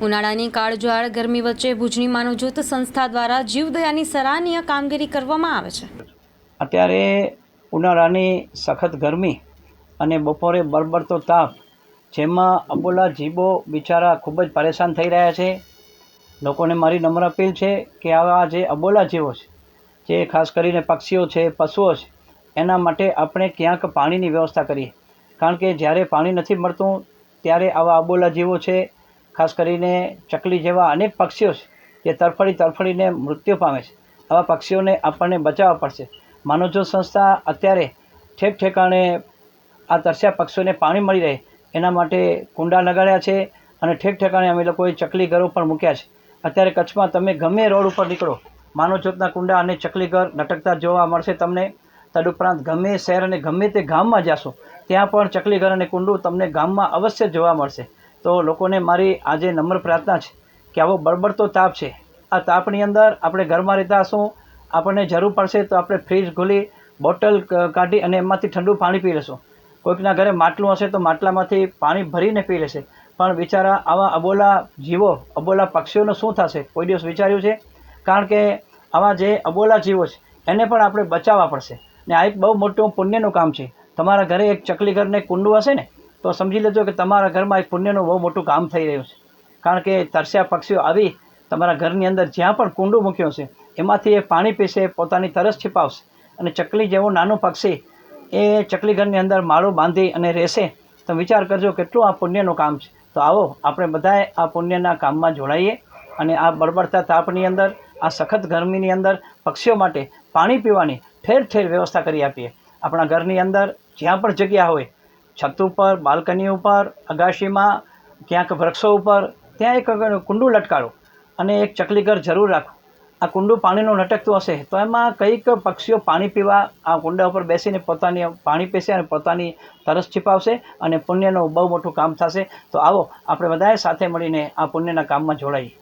ઉનાળાની કાળઝાળ, ગરમી વચ્ચે ભુજની માનવજ્યોત સંસ્થા દ્વારા જીવદયાની સરાહનીય કામગીરી કરવામાં આવે છે. અત્યારે ઉનાળાની સખત ગરમી અને બપોરે બરબરતો તાપ, જેમાં અબોલા જીબો બિચારા ખૂબ જ પરેશાન થઈ રહ્યા છે. લોકોને મારી નમ્ર અપીલ છે કે આવા જે અબોલા જીવો છે, જે ખાસ કરીને પક્ષીઓ છે, પશુઓ છે, એના માટે આપણે ક્યાંક પાણીની વ્યવસ્થા કરીએ. કારણ કે જ્યારે પાણી નથી મળતું, ત્યારે આવા અબોલા જીવો છે ખાસ કરીને ચકલી જેવા અનેક પક્ષીઓ છે, જે તરફડી તરફડીને મૃત્યુ પામે છે. આવા પક્ષીઓને આપણને બચાવવા પડશે. માનવજો સંસ્થા અત્યારે ઠેક ઠેકાણે આ તરસ્યા પક્ષીઓને પાણી મળી રહે, એના માટે કુંડા લગાડ્યા છે અને ઠેક ઠેકાણે અમે લોકોએ ચકલી ઘરો પણ મૂક્યા છે. અત્યારે કચ્છમાં તમે ગમે રોડ ઉપર નીકળો માનવજ્યોતના કુંડા અને ચકલી ઘર લટકતા જોવા મળશે તમને. તદુપરાંત ગમે શહેર અને ગમે તે ગામમાં જાશો, ત્યાં પણ ચકલી ઘર અને કુંડું તમને ગામમાં અવશ્ય જોવા મળશે. તો લોકોને મારી આજે નમ્ર પ્રાર્થના છે કે આવો બળબડતો તાપ છે, આ તાપની અંદર આપણે ઘરમાં રહેતા હશું, આપણને જરૂર પડશે તો આપણે ફ્રીજ ખોલી બોટલ કાઢી અને એમાંથી ઠંડુ પાણી પી લેશું કોઈકના ઘરે માટલું હશે તો માટલામાંથી પાણી ભરીને પી લેશે. પણ બિચારા આવા અબોલા જીવો, અબોલા પક્ષીઓનું શું થશે? કોઈ દિવસ વિચાર્યું છે? કારણ કે આવા જે અબોલા જીવો છે, એને પણ આપણે બચાવવા પડશે. ને આ એક બહુ મોટું પુણ્યનું કામ છે. તમારા ઘરે એક ચકલી ઘરને કુંડું હશે ને? તો સમજી લેજો કે તમારા ઘરમાં એક પુણ્યનું બહુ મોટું કામ થઈ રહ્યું છે. કારણ કે તરસ્યા પક્ષીઓ આવી તમારા ઘરની અંદર જ્યાં પણ કુંડું મૂક્યું છે, એમાંથી એ પાણી પીશે, પોતાની તરસ છીપાવશે અને ચકલી જેવું નાનું પક્ષી એ ચકલી ઘરની અંદર માળો બાંધી અને રહેશે. તો વિચાર કરજો કેટલું આ પુણ્યનું કામ છે. તો આવો, આપણે બધાએ આ પુણ્યના કામમાં જોડાઈએ અને આ બળબડતા તાપની અંદર, આ સખત ગરમીની અંદર પક્ષીઓ માટે પાણી પીવાની ઠેર ઠેર વ્યવસ્થા કરી આપીએ. આપણા ઘરની અંદર જ્યાં પણ જગ્યા હોય છત ઉપર, બાલ્કની ઉપર, અગાશીમાં, ક્યાંક વૃક્ષો ઉપર, ત્યાં એક કુંડું લટકાડો અને એક ચકલી ઘર જરૂર રાખો. આ કુંડું પાણીનું લટકતું હશે, તો એમાં કંઈક પક્ષીઓ પાણી પીવા આ કુંડા ઉપર બેસીને પોતાની પાણી પીશે અને પોતાની તરસ છીપાવશે અને પુણ્યનું બહુ મોટું કામ થશે. તો આવો, આપણે બધાએ સાથે મળીને આ પુણ્યના કામમાં જોડાઈએ.